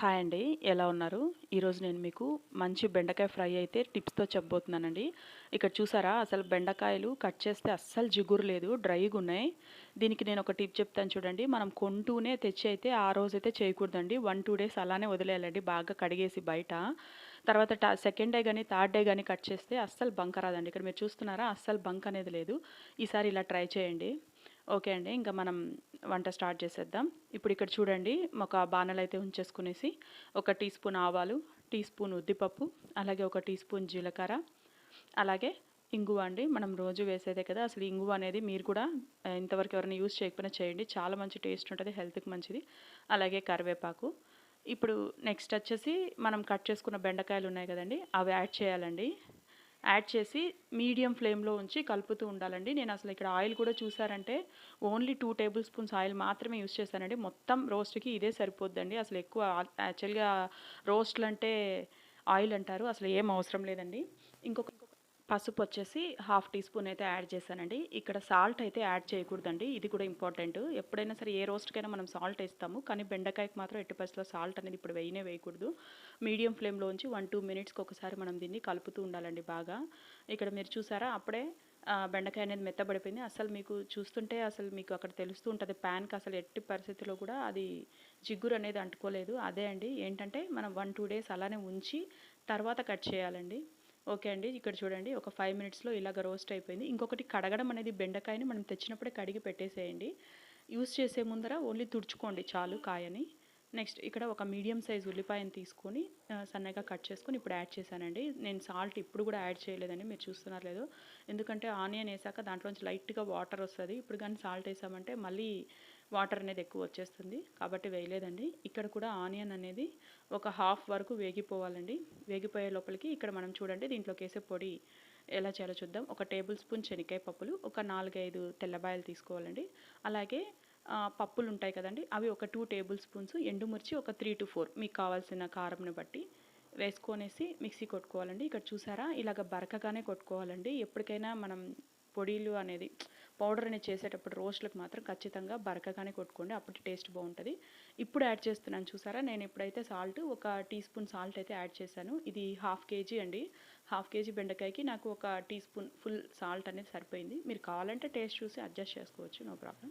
Hi అండి. ఎలా ఉన్నారు? ఈరోజు నేను మీకు మంచి బెండకాయ ఫ్రై అయితే టిప్స్తో చెప్పబోతున్నానండి. ఇక్కడ చూసారా? అసలు బెండకాయలు కట్ చేస్తే అస్సలు జిగురు లేదు డ్రైగా ఉన్నాయి. దీనికి నేను ఒక టిప్ చెప్తాను చూడండి. మనం కొంటూనే తెచ్చి అయితే ఆ రోజు అయితే చేయకూడదండి. వన్ టూ డేస్ అలానే వదిలేయాలండి. బాగా కడిగేసి బయట. తర్వాత సెకండ్ డే కానీ థర్డ్ డే కానీ కట్ చేస్తే అస్సలు బంక రాదండి. ఇక్కడ మీరు చూస్తున్నారా? అస్సలు బంక్ అనేది లేదు. ఈసారి ఇలా ట్రై చేయండి. ఓకే అండి ఇంకా మనం వంట స్టార్ట్ చేసేద్దాం. ఇప్పుడు ఇక్కడ చూడండి ఒక బాణలు అయితే ఉంచేసుకునేసి ఒక టీ స్పూన్ ఆవాలు టీ స్పూన్ ఉద్దిపప్పు అలాగే ఒక టీ స్పూన్ జీలకర్ర అలాగే ఇంగువ అండి. మనం రోజు వేసేదే కదా అసలు ఇంగువ అనేది మీరు కూడా ఇంతవరకు ఎవరైనా యూజ్ చేయకపోయినా చేయండి. చాలా మంచి టేస్ట్ ఉంటుంది హెల్త్కి మంచిది. అలాగే కరివేపాకు. ఇప్పుడు నెక్స్ట్ వచ్చేసి మనం కట్ చేసుకున్న బెండకాయలు ఉన్నాయి కదండి అవి యాడ్ చేయాలండి. యాడ్ చేసి మీడియం ఫ్లేమ్లో ఉంచి కలుపుతూ ఉండాలండి. నేను అసలు ఇక్కడ ఆయిల్ కూడా చూసారంటే only two table spoons oil మాత్రమే యూస్ చేశానండి. మొత్తం రోస్ట్కి ఇదే సరిపోద్దండి. అసలు ఎక్కువ యాక్చువల్గా రోస్ట్లు అంటే ఆయిల్ అంటారు. అసలు ఏం అవసరం లేదండి. ఇంకొక పసుపు వచ్చేసి హాఫ్ టీ స్పూన్ అయితే యాడ్ చేశానండి. ఇక్కడ సాల్ట్ అయితే యాడ్ చేయకూడదండి. ఇది కూడా ఇంపార్టెంట్. ఎప్పుడైనా సరే ఏ రోస్ట్కైనా మనం సాల్ట్ వేస్తాము. కానీ బెండకాయకి మాత్రం ఎట్టి పరిస్థితిలో సాల్ట్ అనేది ఇప్పుడు వేయనే వేయకూడదు. మీడియం ఫ్లేమ్లో ఉంచి వన్ టూ మినిట్స్కి ఒకసారి మనం దీన్ని కలుపుతూ ఉండాలండి బాగా. ఇక్కడ మీరు చూసారా? అప్పుడే బెండకాయ అనేది మెత్తబడిపోయింది. అసలు మీకు చూస్తుంటే అసలు మీకు అక్కడ తెలుస్తూ ఉంటుంది ప్యాన్కి అసలు ఎట్టి పరిస్థితిలో కూడా అది జిగ్గురు అనేది అంటుకోలేదు. అదే అండి. ఏంటంటే మనం వన్ టూ డేస్ అలానే ఉంచి తర్వాత కట్ చేయాలండి. ఓకే అండి. ఇక్కడ చూడండి. ఒక ఫైవ్ మినిట్స్లో ఇలాగ రోస్ట్ అయిపోయింది. ఇంకొకటి కడగడం అనేది బెండకాయని మనం తెచ్చినప్పుడే కడిగి పెట్టేసేయండి. యూస్ చేసే ముందర ఓన్లీ తుడుచుకోండి చాలు కాయని. నెక్స్ట్ ఇక్కడ ఒక మీడియం సైజ్ ఉల్లిపాయని తీసుకొని సన్నగా కట్ చేసుకొని ఇప్పుడు యాడ్ చేశానండి. నేను సాల్ట్ ఇప్పుడు కూడా యాడ్ చేయలేదండి మీరు చూస్తున్నారు లేదు. ఎందుకంటే ఆనియన్ వేసాక దాంట్లోంచి లైట్గా వాటర్ వస్తుంది. ఇప్పుడు కానీ సాల్ట్ వేసామంటే మళ్ళీ వాటర్ అనేది ఎక్కువ వచ్చేస్తుంది. కాబట్టి వేయలేదండి. ఇక్కడ కూడా ఆనియన్ అనేది ఒక హాఫ్ వరకు వేగిపోవాలండి. వేగిపోయే లోపలికి ఇక్కడ మనం చూడండి దీంట్లోకి వేసే పొడి ఎలా చేయాలో చూద్దాం. ఒక టేబుల్ స్పూన్ శనగకాయ పప్పులు ఒక నాలుగైదు తెల్లబాయలు తీసుకోవాలండి. అలాగే పప్పులు ఉంటాయి కదండి అవి ఒక టూ టేబుల్ స్పూన్స్ ఎండుమిర్చి ఒక త్రీ టు ఫోర్ మీకు కావాల్సిన కారంని బట్టి వేసుకొనేసి మిక్సీ కొట్టుకోవాలండి. ఇక్కడ చూసారా? ఇలాగ బరకగానే కొట్టుకోవాలండి. ఎప్పటికైనా మనం పొడిలు అనేది పౌడర్ అనేది చేసేటప్పుడు రోస్ట్లకు మాత్రం ఖచ్చితంగా బరకగానే కొట్టుకోండి. అప్పుడు టేస్ట్ బాగుంటుంది. ఇప్పుడు యాడ్ చేస్తున్నాను చూసారా? నేను ఇప్పుడైతే సాల్ట్ ఒక టీ స్పూన్ సాల్ట్ అయితే యాడ్ చేశాను. ఇది హాఫ్ కేజీ అండి. హాఫ్ కేజీ బెండకాయకి నాకు ఒక టీ స్పూన్ ఫుల్ సాల్ట్ అనేది సరిపోయింది. మీరు కావాలంటే టేస్ట్ చూసి అడ్జస్ట్ చేసుకోవచ్చు. No problem.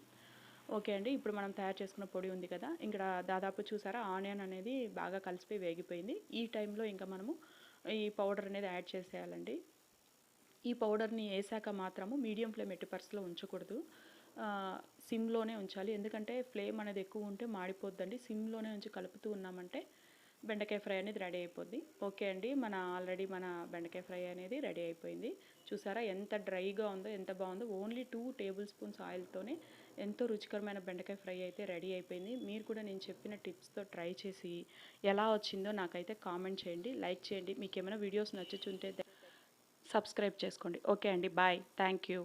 ఓకే అండి. ఇప్పుడు మనం తయారు చేసుకున్న పొడి ఉంది కదా? ఇక్కడ దాదాపు చూసారా? ఆనియన్ అనేది బాగా కలిసిపోయి వేగిపోయింది. ఈ టైంలో ఇంకా మనము ఈ పౌడర్ అనేది యాడ్ చేసేయాలండి. ఈ పౌడర్ని వేసాక మాత్రము మీడియం ఫ్లేమ్ ఎట్టి పర్స్లో ఉంచకూడదు. సిమ్లోనే ఉంచాలి. ఎందుకంటే ఫ్లేమ్ అనేది ఎక్కువ ఉంటే మాడిపోద్దండి. సిమ్లోనే ఉంచి కలుపుతూ ఉన్నామంటే బెండకాయ ఫ్రై అనేది రెడీ అయిపోద్ది. ఓకే అండి. మన ఆల్రెడీ మన బెండకాయ ఫ్రై అనేది రెడీ అయిపోయింది. చూసారా ఎంత డ్రైగా ఉందో ఎంత బాగుందో. ఓన్లీ టూ టేబుల్ స్పూన్స్ ఆయిల్తోనే ఎంతో రుచికరమైన బెండకాయ ఫ్రై అయితే రెడీ అయిపోయింది. మీరు కూడా నేను చెప్పిన టిప్స్తో ట్రై చేసి ఎలా వచ్చిందో నాకైతే కామెంట్ చేయండి. లైక్ చేయండి. మీకు ఏమైనా వీడియోస్ నచ్చుచుంటే సబ్స్క్రైబ్ చేసుకోండి. ఓకే అండి. బాయ్. Thank you